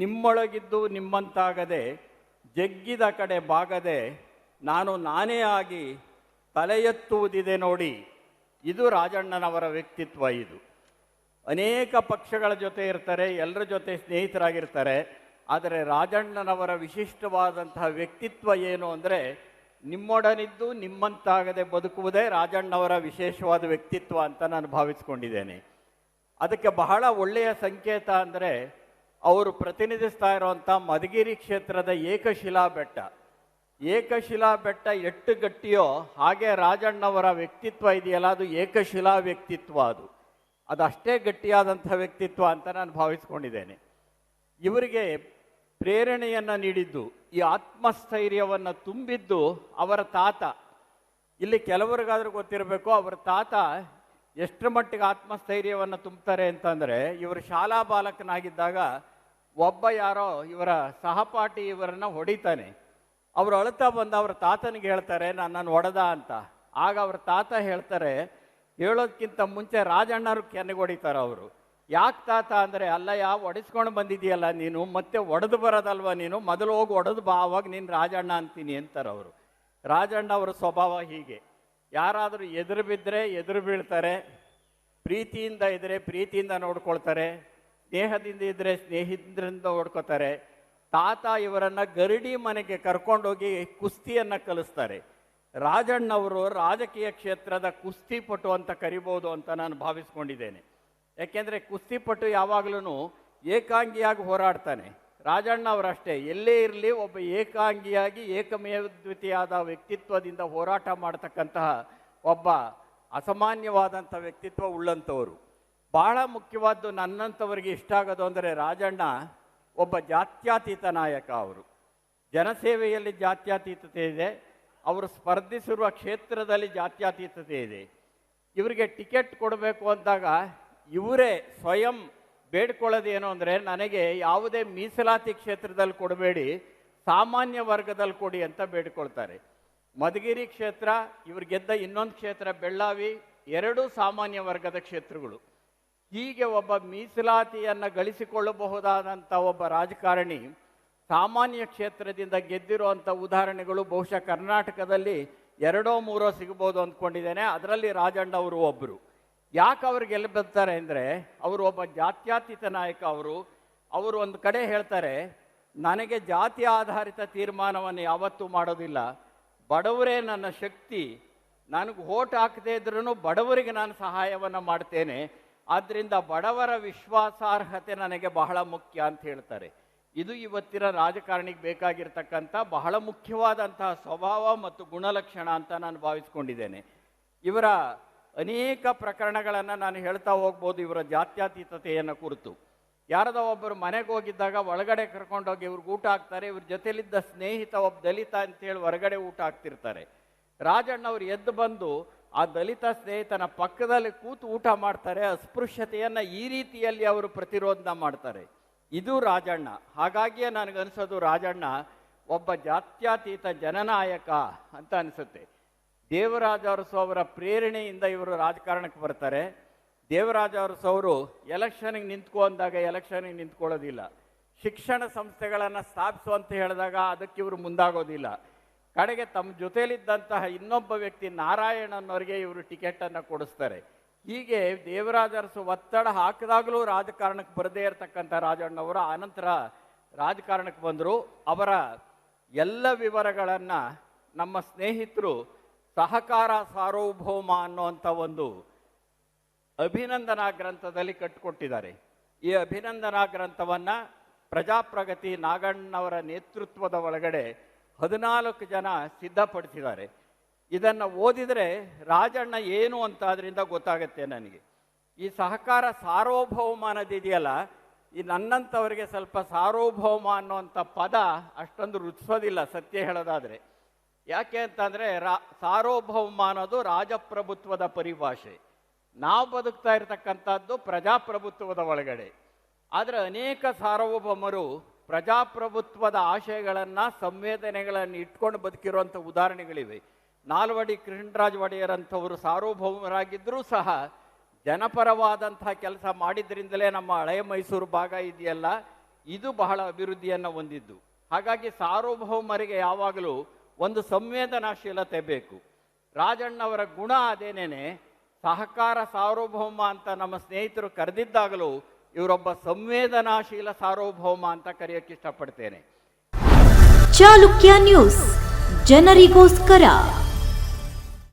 ನಿಮ್ಮೊಳಗಿದ್ದು ನಿಮ್ಮಂತಾಗದೆ ಜಗ್ಗಿದ ಕಡೆ ಬಾಗದೆ ನಾನು ನಾನೇ ಆಗಿ ತಲೆ ಎತ್ತುವುದಿದೆ ನೋಡಿ. ಇದು ರಾಜಣ್ಣನವರ ವ್ಯಕ್ತಿತ್ವ ಇದು. ಅನೇಕ ಪಕ್ಷಗಳ ಜೊತೆ ಇರ್ತಾರೆ, ಎಲ್ಲರ ಜೊತೆ ಸ್ನೇಹಿತರಾಗಿರ್ತಾರೆ, ಆದರೆ ರಾಜಣ್ಣನವರ ವಿಶಿಷ್ಟವಾದಂತಹ ವ್ಯಕ್ತಿತ್ವ ಏನು ಅಂದರೆ ನಿಮ್ಮೊಡನಿದ್ದು ನಿಮ್ಮಂತಾಗದೆ ಬದುಕುವುದೇ ರಾಜಣ್ಣವರ ವಿಶೇಷವಾದ ವ್ಯಕ್ತಿತ್ವ ಅಂತ ನಾನು ಭಾವಿಸ್ಕೊಂಡಿದ್ದೇನೆ. ಅದಕ್ಕೆ ಬಹಳ ಒಳ್ಳೆಯ ಸಂಕೇತ ಅಂದರೆ ಅವರು ಪ್ರತಿನಿಧಿಸ್ತಾ ಇರುವಂಥ ಮಧುಗಿರಿ ಕ್ಷೇತ್ರದ ಏಕಶಿಲಾ ಬೆಟ್ಟ ಏಕಶಿಲಾ ಬೆಟ್ಟ ಎಷ್ಟು ಗಟ್ಟಿಯೋ ಹಾಗೆ ರಾಜಣ್ಣವರ ವ್ಯಕ್ತಿತ್ವ ಇದೆಯಲ್ಲ, ಅದು ಏಕಶಿಲಾ ವ್ಯಕ್ತಿತ್ವ ಅದು. ಅದಷ್ಟೇ ಗಟ್ಟಿಯಾದಂಥ ವ್ಯಕ್ತಿತ್ವ ಅಂತ ನಾನು ಭಾವಿಸ್ಕೊಂಡಿದ್ದೇನೆ. ಇವರಿಗೆ ಪ್ರೇರಣೆಯನ್ನು ನೀಡಿದ್ದು, ಈ ಆತ್ಮಸ್ಥೈರ್ಯವನ್ನು ತುಂಬಿದ್ದು ಅವರ ತಾತ. ಇಲ್ಲಿ ಕೆಲವರಿಗಾದ್ರೂ ಗೊತ್ತಿರಬೇಕು, ಅವರ ತಾತ ಎಷ್ಟರ ಮಟ್ಟಿಗೆ ಆತ್ಮಸ್ಥೈರ್ಯವನ್ನು ತುಂಬ್ತಾರೆ ಅಂತಂದರೆ, ಇವರು ಶಾಲಾ ಬಾಲಕನಾಗಿದ್ದಾಗ ಒಬ್ಬ ಯಾರೋ ಇವರ ಸಹಪಾಠಿ ಇವರನ್ನ ಹೊಡಿತಾನೆ. ಅವರು ಅಳ್ತಾ ಬಂದು ಅವ್ರ ತಾತನಿಗೆ ಹೇಳ್ತಾರೆ ನನ್ನನ್ನು ಹೊಡೆದ ಅಂತ. ಆಗ ಅವ್ರ ತಾತ ಹೇಳ್ತಾರೆ ಹೇಳೋದಕ್ಕಿಂತ ಮುಂಚೆ ರಾಜಣ್ಣರು ಕೆನ್ನೆಗೆ ಹೊಡಿತಾರೆ ಅವರು. ಯಾಕೆ ತಾತ ಅಂದರೆ ಅಲ್ಲ ಯಾವ ಒಡಿಸ್ಕೊಂಡು ಬಂದಿದೆಯಲ್ಲ ನೀನು, ಮತ್ತೆ ಒಡೆದು ಬರೋದಲ್ವ ನೀನು? ಮೊದಲು ಹೋಗಿ ಒಡೆದು ಬಾ, ಅವಾಗ ನೀನು ರಾಜಣ್ಣ ಅಂತೀನಿ ಅಂತಾರೆ ಅವರು. ರಾಜಣ್ಣ ಅವರ ಸ್ವಭಾವ ಹೀಗೆ. ಯಾರಾದರೂ ಎದುರು ಬಿದ್ದರೆ ಎದುರು ಬೀಳ್ತಾರೆ, ಪ್ರೀತಿಯಿಂದ ಇದ್ದರೆ ಪ್ರೀತಿಯಿಂದ ನೋಡ್ಕೊಳ್ತಾರೆ. ಸ್ನೇಹದಿಂದ ಇದ್ದರೆ ಸ್ನೇಹಿತರಿಂದ ಓಡ್ಕೋತಾರೆ. ತಾತ ಇವರನ್ನ ಗರಡಿ ಮನೆಗೆ ಕರ್ಕೊಂಡೋಗಿ ಕುಸ್ತಿಯನ್ನು ಕಲಿಸ್ತಾರೆ. ರಾಜಣ್ಣವರು ರಾಜಕೀಯ ಕ್ಷೇತ್ರದ ಕುಸ್ತಿಪಟು ಅಂತ ಕರಿಬೋದು ಅಂತ ನಾನು ಭಾವಿಸ್ಕೊಂಡಿದ್ದೇನೆ. ಯಾಕೆಂದರೆ ಕುಸ್ತಿಪಟು ಯಾವಾಗಲೂ ಏಕಾಂಗಿಯಾಗಿ ಹೋರಾಡ್ತಾನೆ. ರಾಜಣ್ಣ ಅವರಷ್ಟೇ ಎಲ್ಲೇ ಇರಲಿ ಒಬ್ಬ ಏಕಾಂಗಿಯಾಗಿ ಏಕಮೇದ್ವಿತೀಯಾದ ವ್ಯಕ್ತಿತ್ವದಿಂದ ಹೋರಾಟ ಮಾಡತಕ್ಕಂತಹ ಒಬ್ಬ ಅಸಾಮಾನ್ಯವಾದಂಥ ವ್ಯಕ್ತಿತ್ವ ಉಳ್ಳಂಥವರು. ಬಹಳ ಮುಖ್ಯವಾದ್ದು ನನ್ನಂಥವರಿಗೆ ಇಷ್ಟ ಆಗೋದು ಅಂದರೆ ರಾಜಣ್ಣ ಒಬ್ಬ ಜಾತ್ಯಾತೀತ ನಾಯಕ ಅವರು. ಜನಸೇವೆಯಲ್ಲಿ ಜಾತ್ಯಾತೀತತೆ ಇದೆ, ಅವರು ಸ್ಪರ್ಧಿಸಿರುವ ಕ್ಷೇತ್ರದಲ್ಲಿ ಜಾತ್ಯಾತೀತತೆ ಇದೆ. ಇವರಿಗೆ ಟಿಕೆಟ್ ಕೊಡಬೇಕು ಅಂದಾಗ ಇವರೇ ಸ್ವಯಂ ಬೇಡ್ಕೊಳ್ಳೋದೇನು ಅಂದರೆ ನನಗೆ ಯಾವುದೇ ಮೀಸಲಾತಿ ಕ್ಷೇತ್ರದಲ್ಲಿ ಕೊಡಬೇಡಿ, ಸಾಮಾನ್ಯ ವರ್ಗದಲ್ಲಿ ಕೊಡಿ ಅಂತ ಬೇಡ್ಕೊಳ್ತಾರೆ. ಮಧುಗಿರಿ ಕ್ಷೇತ್ರ, ಇವ್ರು ಗೆದ್ದ ಇನ್ನೊಂದು ಕ್ಷೇತ್ರ ಬೆಳ್ಳಾವಿ, ಎರಡೂ ಸಾಮಾನ್ಯ ವರ್ಗದ ಕ್ಷೇತ್ರಗಳು. ಹೀಗೆ ಒಬ್ಬ ಮೀಸಲಾತಿಯನ್ನು ಗಳಿಸಿಕೊಳ್ಳಬಹುದಾದಂಥ ಒಬ್ಬ ರಾಜಕಾರಣಿ ಸಾಮಾನ್ಯ ಕ್ಷೇತ್ರದಿಂದ ಗೆದ್ದಿರುವಂಥ ಉದಾಹರಣೆಗಳು ಬಹುಶಃ ಕರ್ನಾಟಕದಲ್ಲಿ ಎರಡೋ ಮೂರೋ ಸಿಗ್ಬೋದು ಅಂದ್ಕೊಂಡಿದ್ದೇನೆ. ಅದರಲ್ಲಿ ರಾಜಣ್ಣ ಅವರು ಒಬ್ಬರು ಯಾಕೆ ಅವ್ರು ಬರ್ತಾರೆ ಅಂದರೆ, ಅವರು ಒಬ್ಬ ಜಾತ್ಯಾತೀತ ನಾಯಕ ಅವರು. ಅವರು ಒಂದು ಕಡೆ ಹೇಳ್ತಾರೆ, ನನಗೆ ಜಾತಿ ಆಧಾರಿತ ತೀರ್ಮಾನವನ್ನು ಯಾವತ್ತೂ ಮಾಡೋದಿಲ್ಲ. ಬಡವರೇ ನನ್ನ ಶಕ್ತಿ. ನನಗೆ ಓಟ್ ಹಾಕದೇ ಇದ್ರೂ ಬಡವರಿಗೆ ನಾನು ಸಹಾಯವನ್ನು ಮಾಡ್ತೇನೆ. ಆದ್ದರಿಂದ ಬಡವರ ವಿಶ್ವಾಸಾರ್ಹತೆ ನನಗೆ ಬಹಳ ಮುಖ್ಯ ಅಂತ ಹೇಳ್ತಾರೆ. ಇದು ಇವತ್ತಿನ ರಾಜಕಾರಣಿಗೆ ಬೇಕಾಗಿರ್ತಕ್ಕಂಥ ಬಹಳ ಮುಖ್ಯವಾದಂತಹ ಸ್ವಭಾವ ಮತ್ತು ಗುಣಲಕ್ಷಣ ಅಂತ ನಾನು ಭಾವಿಸ್ಕೊಂಡಿದ್ದೇನೆ. ಇವರ ಅನೇಕ ಪ್ರಕರಣಗಳನ್ನು ನಾನು ಹೇಳ್ತಾ ಹೋಗ್ಬೋದು, ಇವರ ಜಾತ್ಯತೀತತೆಯನ್ನು ಕುರಿತು. ಯಾರದೋ ಒಬ್ಬರು ಮನೆಗೆ ಹೋಗಿದ್ದಾಗ ಒಳಗಡೆ ಕರ್ಕೊಂಡೋಗಿ ಇವ್ರಿಗೆ ಊಟ ಹಾಕ್ತಾರೆ, ಇವ್ರ ಜೊತೆಲಿದ್ದ ಸ್ನೇಹಿತ ಒಬ್ಬ ದಲಿತ ಅಂತೇಳಿ ಹೊರಗಡೆ ಊಟ ಹಾಕ್ತಿರ್ತಾರೆ. ರಾಜಣ್ಣ ಅವ್ರು ಎದ್ದು ಬಂದು ಆ ದಲಿತ ಸ್ನೇಹಿತನ ಪಕ್ಕದಲ್ಲಿ ಕೂತು ಊಟ ಮಾಡ್ತಾರೆ, ಅಸ್ಪೃಶ್ಯತೆಯನ್ನು ಈ ರೀತಿಯಲ್ಲಿ ಅವರು ಪ್ರತಿರೋಧನ ಮಾಡ್ತಾರೆ. ಇದು ರಾಜಣ್ಣ. ಹಾಗಾಗಿಯೇ ನನಗನ್ಸೋದು ರಾಜಣ್ಣ, ಒಬ್ಬ ಜಾತ್ಯತೀತ ಜನನಾಯಕ ಅಂತ ಅನಿಸುತ್ತೆ. ದೇವರಾಜ ಅರಸು ಅವರ ಪ್ರೇರಣೆಯಿಂದ ಇವರು ರಾಜಕಾರಣಕ್ಕೆ ಬರ್ತಾರೆ. ದೇವರಾಜ ಅರಸು ಅವರು ಎಲೆಕ್ಷನಿಗೆ ನಿಂತ್ಕೊ ಅಂದಾಗ ಎಲೆಕ್ಷನಿಗೆ ನಿಂತ್ಕೊಳ್ಳೋದಿಲ್ಲ. ಶಿಕ್ಷಣ ಸಂಸ್ಥೆಗಳನ್ನು ಸ್ಥಾಪಿಸು ಅಂತ ಹೇಳಿದಾಗ ಅದಕ್ಕೆ ಇವರು ಮುಂದಾಗೋದಿಲ್ಲ. ಕಡೆಗೆ ತಮ್ಮ ಜೊತೆಯಲ್ಲಿದ್ದಂತಹ ಇನ್ನೊಬ್ಬ ವ್ಯಕ್ತಿ ನಾರಾಯಣನವರಿಗೆ ಇವರು ಟಿಕೆಟನ್ನು ಕೊಡಿಸ್ತಾರೆ. ಹೀಗೆ ದೇವರಾಜರಸು ಒತ್ತಡ ಹಾಕಿದಾಗಲೂ ರಾಜಕಾರಣಕ್ಕೆ ಬರದೇ ಇರತಕ್ಕಂಥ ರಾಜಣ್ಣವರು ಆನಂತರ ರಾಜಕಾರಣಕ್ಕೆ ಬಂದರು. ಅವರ ಎಲ್ಲ ವಿವರಗಳನ್ನು ನಮ್ಮ ಸ್ನೇಹಿತರು ಸಹಕಾರ ಸಾರ್ವಭೌಮ ಅನ್ನುವಂಥ ಒಂದು ಅಭಿನಂದನಾ ಗ್ರಂಥದಲ್ಲಿ ಕಟ್ಟಿಕೊಟ್ಟಿದ್ದಾರೆ. ಈ ಅಭಿನಂದನಾ ಗ್ರಂಥವನ್ನು ಪ್ರಜಾಪ್ರಗತಿ ನಾಗಣ್ಣವರ ನೇತೃತ್ವದ ಒಳಗಡೆ ಹದಿನಾಲ್ಕು ಜನ ಸಿದ್ಧಪಡಿಸಿದ್ದಾರೆ. ಇದನ್ನು ಓದಿದರೆ ರಾಜಣ್ಣ ಏನು ಅಂತ ಅದರಿಂದ ಗೊತ್ತಾಗುತ್ತೆ ನನಗೆ. ಈ ಸಹಕಾರ ಸಾರ್ವಭೌಮಾನದಿದೆಯಲ್ಲ, ಈ ನನ್ನಂಥವರಿಗೆ ಸ್ವಲ್ಪ ಸಾರ್ವಭೌಮ ಅನ್ನುವಂಥ ಪದ ಅಷ್ಟೊಂದು ರುಚಿಸೋದಿಲ್ಲ ಸತ್ಯ ಹೇಳೋದಾದರೆ. ಯಾಕೆ ಅಂತಂದರೆ ರಾ, ಸಾರ್ವಭೌಮ ಅನ್ನೋದು ರಾಜಪ್ರಭುತ್ವದ ಪರಿಭಾಷೆ. ನಾವು ಬದುಕ್ತಾ ಇರತಕ್ಕಂಥದ್ದು ಪ್ರಜಾಪ್ರಭುತ್ವದ ಒಳಗಡೆ. ಆದರೆ ಅನೇಕ ಸಾರ್ವಭೌಮರು ಪ್ರಜಾಪ್ರಭುತ್ವದ ಆಶಯಗಳನ್ನು, ಸಂವೇದನೆಗಳನ್ನು ಇಟ್ಕೊಂಡು ಬದುಕಿರುವಂಥ ಉದಾಹರಣೆಗಳಿವೆ. ನಾಲ್ವಡಿ ಕೃಷ್ಣರಾಜ ಒಡೆಯರಂಥವರು ಸಾರ್ವಭೌಮರಾಗಿದ್ದರೂ ಸಹ, ಜನಪರವಾದಂತಹ ಕೆಲಸ ಮಾಡಿದ್ರಿಂದಲೇ ನಮ್ಮ ಹಳೆಯ ಮೈಸೂರು ಭಾಗ ಇದೆಯಲ್ಲ, ಇದು ಬಹಳ ಅಭಿವೃದ್ಧಿಯನ್ನು ಹೊಂದಿದ್ದು. ಹಾಗಾಗಿ ಸಾರ್ವಭೌಮರಿಗೆ ಯಾವಾಗಲೂ ಒಂದು ಸಂವೇದನಾಶೀಲತೆ ಬೇಕು. ರಾಜಣ್ಣವರ ಗುಣ ಅದೇನೇನೆ, ಸಹಕಾರ ಸಾರ್ವಭೌಮ ಅಂತ ನಮ್ಮ ಸ್ನೇಹಿತರು ಕರೆದಿದ್ದಾಗಲೂ ಇವರೊಬ್ಬ ಸಂವೇದನಾಶೀಲ ಸಾರ್ವಭೌಮ ಅಂತ ಕರೆಯಕ್ಕೆ ಇಷ್ಟಪಡ್ತೇನೆ. ಚಾಲುಕ್ಯ ನ್ಯೂಸ್ ಜನರಿಗೋಸ್ಕರ.